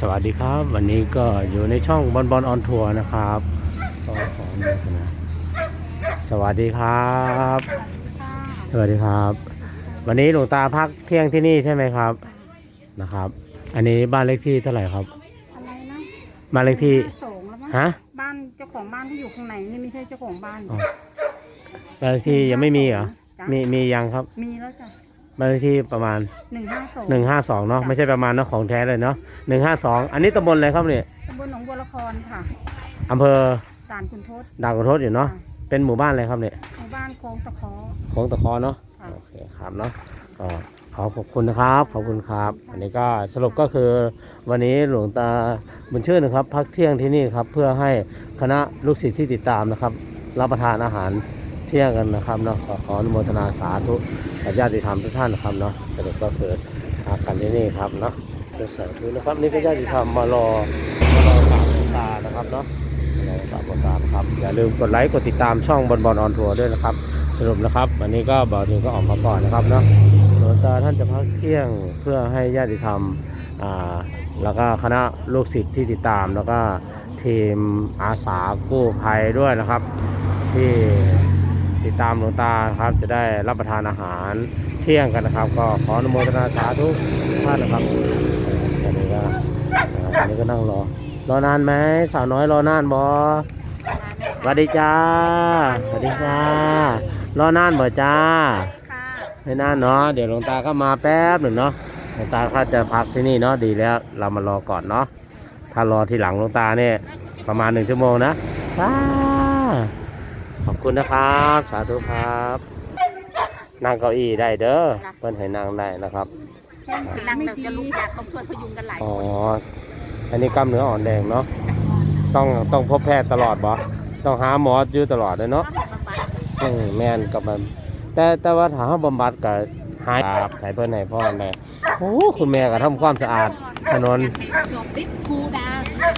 สวัสดีครับ วันนี้ก็อยู่ในช่องบอลบอลออนทัวร์นะครับก็ขออนุโมทนาสวัสดีครับ สวัสดีครับ วันนี้หลวงตาพักเที่ยงที่นี่ใช่ไหมครับนะครับ อันนี้บ้านเลขที่เท่าไหร่ครับอะไรนะบ้านเลขที่สองแล้วมั้งฮะบ้านเจ้าของบ้านที่อยู่ข้างในนี่ไม่ใช่เจ้าของบ้าน อ๋อบ้านเลขที่ยังไม่มีเหรอจ้ะมีมียังครับ มีแล้วจ้ะ บ้านเลขที่ประมาณหนึ่งห้าสองหนึ่งห้าสองเนาะไม่ใช่ประมาณเนาะของแท้เลยเนาะหนึ่งห้าสองอันนี้ตำบลอะไรครับเนี่ยตำบลหนองบัวละครค่ะอำเภอด่านคุณทศดาวกระทศอยู่เนาะเป็นหมู่บ้านอะไรครับเนี่ยหมู่บ้านโค้งตะเคอ โค้งตะเคอเนาะค่ะ โอเคครับเนาะก็ขอขอบคุณนะครับขอบคุณครับ อันนี้ก็สรุปก็คือวันนี้หลวงตาบุญชื่นนะครับพักเที่ยงที่นี่ครับเพื่อให้คณะลูกศิษย์ที่ติดตามนะครับ รับประทานอาหาร เที่ยงกันนะครับเนาะขอขออนุโมทนาสาธุกับญาติธรรมทุกท่านนะครับเนาะสรุปก็คือพักกันที่นี่ครับเนาะเป็นสาธุนะครับนี่ก็ญาติธรรมมารอมารอกราบหลวงตานะครับเนาะมารอกราบหลวงตาครับอย่าลืมกดไลค์กดติดตามช่องบอลบอลออนทัวร์ด้วยนะครับ สรุปนะครับวันนี้ก็บ่าวถึงก็ออกมาก่อนนะครับเนาะหลวงตาท่านจะพักเที่ยงเพื่อให้ญาติธรรมอ่าแล้วก็คณะลูกศิษย์ที่ติดตามแล้วก็ทีมอาสากู้ภัยด้วยนะครับ ที่ ติดตามหลวงตาครับ จะได้รับประทานอาหารเที่ยงกันนะครับ ก็ขออนุโมทนาสาธุท่านนะครับตอนนี้ก็อ่าตอนนี้ก็นั่งรอ รอนานไหมสาวน้อยรอนานบอสวัสดีจ้าสวัสดีจ้ารอนานบ่จ้าไม่นานเนาะเดี๋ยวหลวงตาก็มาแป๊บหนึ่งเนาะหลวงตาก็จะพักที่นี่เนาะดีแล้วเรามารอก่อนเนาะถ้ารอที่หลังหลวงตาเนี่ยประมาณหนึ่งชั่วโมงนะจ้า ขอบคุณนะครับ สาธุครับ นั่งเก้าอี้ได้เด้อเพิ่นให้นั่งได้นะครับนั่งเดี๋ยวจะลุกอยากต้องช่วยพยุงกันหลายอ๋ออันนี้กล้ามเนื้ออ่อนแรงเนาะต้องต้องพบแพทย์ตลอดบ่ต้องหาหมออยู่ตลอดเลยเนาะอืมแม่นกับมันแต่แต่ว่าถ้าเขาบำบัดก็หายครับให้เพิ่นให้พ่อแม่โอ้คุณแม่ก็ทำความสะอาดถนนสอบติดครูดา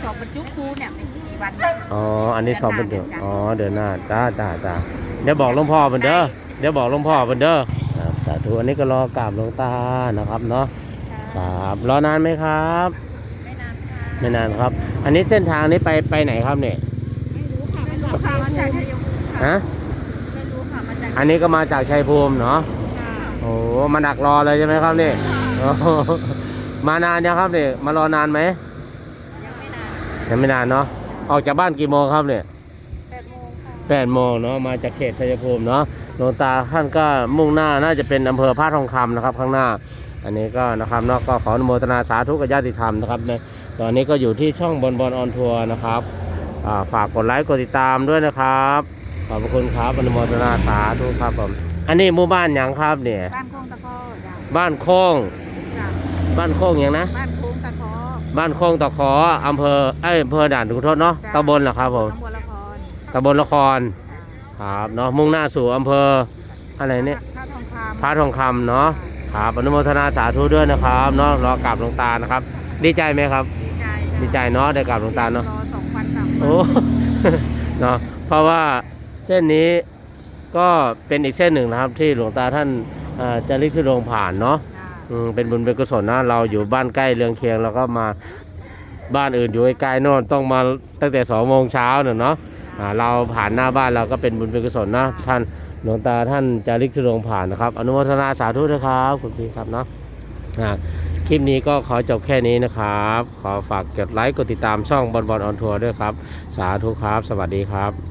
สอบบรรจุครูเนี่ยไม่กี่ วันอ๋อ อันนี้สอบเป็นเดือนอ๋อ เดือนหน้าจ้าจ้าจ้าเดี๋ยวบอกหลวงพ่อเพิ่นเด้อ เดี๋ยวบอกหลวงพ่อเพิ่นเด้อครับสาธุ อันนี้ก็รอกราบหลวงตา นะครับเนาะ ครับ รอนานไหมครับ ไม่นานค่ะไม่นานครับ อันนี้เส้นทางนี้ไปไปไหนครับเนี่ย ไม่รู้ค่ะไม่รู้ค่ะมาจากชัยภูมิค่ะฮะ ไม่รู้ค่ะมาจากอันนี้ก็มาจากชัยภูมิเนาะค่ะโอ้มาดักรอเลยใช่ไหมครับนี่โอ้โหมานานยังครับเนี่ยมารอนานไหมยังไม่นานยังไม่นานเนาะ ออกจากบ้านกี่โมงครับเนี่ยแปดโมงค่ะแปดโมงเนาะมาจากเขตชัยภูมิเนาะหลวงตาท่านก็มุ่งหน้าน่าจะเป็นอำเภอพระทองคำนะครับข้างหน้า อันนี้ก็นะครับเนาะก็ขออนุโมทนาสาธุกับญาติธรรมนะครับในตอนนี้ก็อยู่ที่ช่องบอลบอลออนทัวร์นะครับอ่าฝากกดไลค์กดติดตามด้วยนะครับ ขอบพระคุณครับอนุโมทนาสาธุครับผมอันนี้หมู่บ้านหยังครับเนี่ยบ้านโค้งตะกอจ้ะบ้านโค้งจ้ะบ้านโค้งหยังนะบ้านโค้งตะกอ บ้านโค้งตะขออำเภอเอ้ยอำเภอด่านขุนทดเนาะจ้ะตำบลเหรอครับผมน้องบัวละครตำบลละครครับเนาะมุ่งหน้าสู่อำเภออะไรเนี่ยท่าทองคำพระทองคำเนาะครับอนุโมทนาสาธุด้วยนะครับเนาะรอกราบหลวงตานะครับ ดีใจไหมครับ ดีใจดีใจเนาะได้กราบหลวงตาเนาะรอสองวันสามวันโอ้เนาะเพราะว่าเส้นนี้ก็เป็นอีกเส้นหนึ่งนะครับที่หลวงตาท่านอ่าจะลิขิตลงผ่านเนาะจ้ะอืม เป็นบุญเป็นกุศลนะเราอยู่บ้านใกล้เรืองเคียงเราก็มาบ้านอื่นอยู่ใกล้ๆน่นต้องมาตั้งแต่สองโมงเช้าเนอะเนาะอ่าเราผ่านหน้าบ้านเราก็เป็นบุญเป็นกุศลนะท่านหลวงตาท่านจะลิขิตลงผ่านนะครับ อนุโมทนาสาธุด้วยครับคุณพี่ครับเนาะอ่าคลิปนี้ก็ขอจบแค่นี้นะครับ ขอฝากกดไลค์กดติดตามช่องบอลบอลออนทัวร์ด้วยครับ สาธุครับ สวัสดีครับ